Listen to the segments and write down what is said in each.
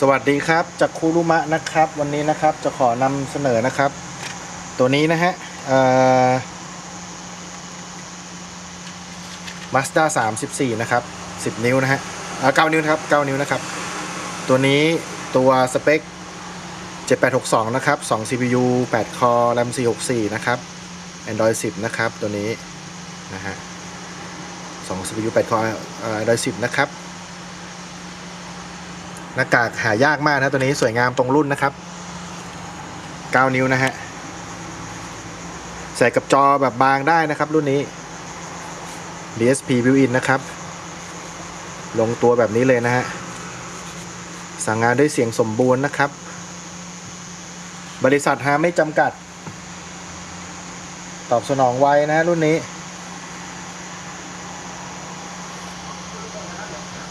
สวัสดีครับจากคูรุมะนะครับ วันนี้นะครับจะขอนำเสนอนะครับ ตัวนี้นะฮะมาสด้า34นะครับ10นิ้วนะฮะเอ่อ9นิ้วนะครับ9นิ้วนะครับ ตัวนี้ตัวสเปค7862นะครับ2 CPU 8 core RAM 464นะครับ Android 10นะครับตัวนี้นะฮะ2 CPU 8 core เอ่อ Android 10นะครับ หน้ากากหายากมากนะตัวนี้สวยงามตรงรุ่นนะครับ 9 นิ้วนะฮะ ใส่กับจอแบบบางได้นะครับรุ่นนี้ DSP built-in นะครับ ลงตัวแบบนี้เลยนะฮะ สั่งงานด้วยเสียงสมบูรณ์นะครับ บริษัทหาไม่จำกัด ตอบสนองไวนะรุ่นนี้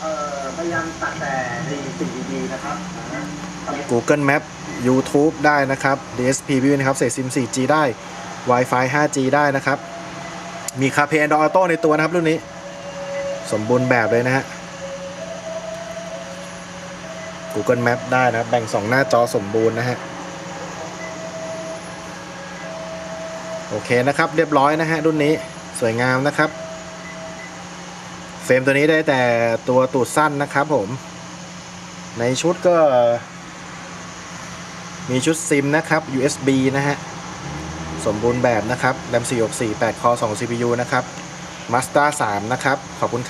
เอ่อ พยายามตัดแต่ในสิ่งดีๆนะครับ Google Map YouTube ได้นะครับ DSP วิวนะครับเสร็จซิม 4G ได้ Wi-Fi 5G ได้นะครับ มี CarPlay Android Auto ในตัวนะครับรุ่นนี้ สมบูรณ์แบบเลยนะฮะ Google Map ได้นะครับ แบ่ง 2 หน้าจอสมบูรณ์นะฮะ โอเคนะครับ เรียบร้อยนะฮะ รุ่นนี้สวยงามนะครับ เฟรมตัวนี้ได้แต่ตัวตูดสั้นนะครับผม ในชุดก็ มีชุดซิมนะครับ USB นะฮะ สมบูรณ์แบบนะครับ RAM 464 8คอ2 CPU นะครับ Mazda 3 นะครับ ขอบคุณ